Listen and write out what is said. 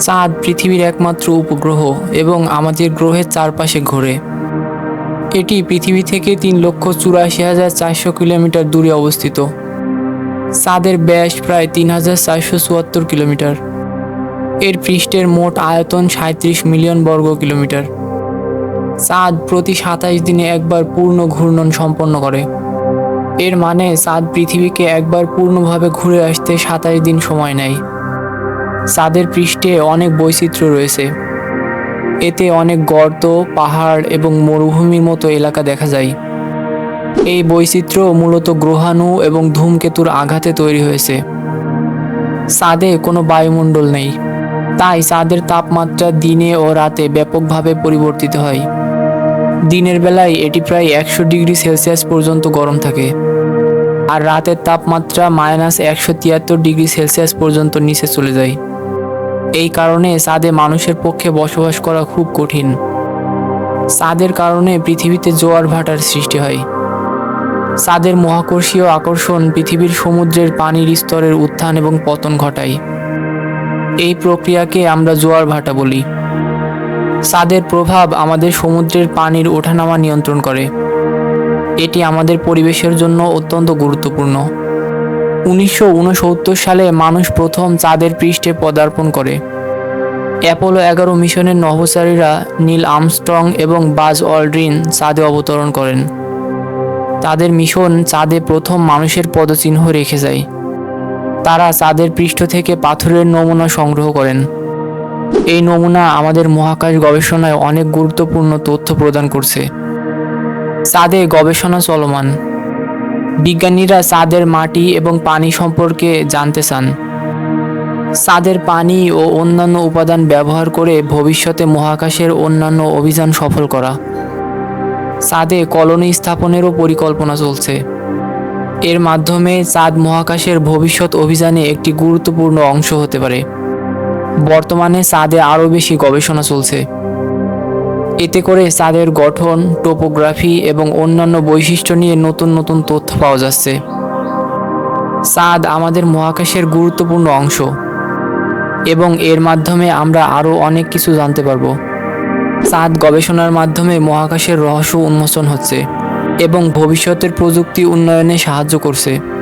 চাঁদ পৃথিবীর একমাত্র উপগ্রহ এবং আমাদের গ্রহের চারপাশে ঘোরে। এটি পৃথিবী থেকে তিন লক্ষ চুরাশি হাজার চারশো কিলোমিটার দূরে অবস্থিত। চাঁদের ব্যাস প্রায় তিন হাজার চারশো চুয়াত্তর কিলোমিটার। এর পৃষ্ঠের মোট আয়তন সাঁত্রিশ মিলিয়ন বর্গ কিলোমিটার। চাঁদ প্রতি সাতাশ দিনে একবার পূর্ণ ঘূর্ণন সম্পন্ন করে। এর মানে চাঁদ পৃথিবীকে একবার পূর্ণভাবে ঘুরে আসতে সাতাশ দিন সময় নেয়। চাঁদের পৃষ্ঠে অনেক বৈচিত্র্য রয়েছে। এতে অনেক গর্ত, পাহাড় এবং মরুভূমির মতো এলাকা দেখা যায়। এই বৈচিত্র্য মূলত গ্রহাণু এবং ধূমকেতুর আঘাতে তৈরি হয়েছে। চাঁদে কোনো বায়ুমণ্ডল নেই। তাই চাঁদের তাপমাত্রা দিনে ও রাতে ব্যাপকভাবে পরিবর্তিত হয়। দিনের বেলায় এটি প্রায় একশো ডিগ্রি সেলসিয়াস পর্যন্ত গরম থাকে। আর রাতের তাপমাত্রা মাইনাস একশো তিয়াত্তর ডিগ্রি সেলসিয়াস পর্যন্ত নিচে চলে যায়। এই কারণে চাঁদে মানুষের পক্ষে বসবাস করা খুব কঠিন। চাঁদের কারণে পৃথিবীতে জোয়ার ভাটার সৃষ্টি হয়। চাঁদের মহাকর্ষীয় আকর্ষণ পৃথিবীর সমুদ্রের পানির স্তরের উত্থান এবং পতন ঘটায়। এই প্রক্রিয়াকে আমরা জোয়ার ভাটা বলি। চাঁদের প্রভাব আমাদের সমুদ্রের পানির ওঠানামা নিয়ন্ত্রণ করে। এটি আমাদের পরিবেশের জন্য অত্যন্ত গুরুত্বপূর্ণ। উনিশশো উনসত্তর সালে মানুষ প্রথম চাঁদের পৃষ্ঠে পদার্পণ করে। অ্যাপোলো এগারো মিশনের নভোচারীরা নীল আমস্ট্রং এবং বাজ অল্ড্রিন চাঁদে অবতরণ করেন। তাদের মিশন চাঁদে প্রথম মানুষের পদচিহ্ন রেখে যায়। তারা চাঁদের পৃষ্ঠ থেকে পাথরের নমুনা সংগ্রহ করেন। এই নমুনা আমাদের মহাকাশ গবেষণায় অনেক গুরুত্বপূর্ণ তথ্য প্রদান করছে। চাঁদে গবেষণা চলমান। বিজ্ঞানীরা চাঁদের মাটি এবং পানি সম্পর্কে জানতে চান। চাঁদের পানি ও অন্যান্য উপাদান ব্যবহার করে ভবিষ্যতে মহাকাশের অন্যান্য অভিযান সফল করা। চাঁদে কলোনি স্থাপনেরও পরিকল্পনা চলছে। এর মাধ্যমে চাঁদ মহাকাশের ভবিষ্যৎ অভিযানে একটি গুরুত্বপূর্ণ অংশ হতে পারে। বর্তমানে চাঁদে আরও বেশি গবেষণা চলছে। এতে করে চাঁদের গঠন, টোপোগ্রাফি এবং অন্যান্য বৈশিষ্ট্য নিয়ে নতুন নতুন তথ্য পাওয়া যাচ্ছে। চাঁদ আমাদের মহাকাশের গুরুত্বপূর্ণ অংশ এবং এর মাধ্যমে আমরা আরও অনেক কিছু জানতে পারব। চাঁদ গবেষণার মাধ্যমে মহাকাশের রহস্য উন্মোচন হচ্ছে এবং ভবিষ্যতের প্রযুক্তি উন্নয়নে সাহায্য করছে।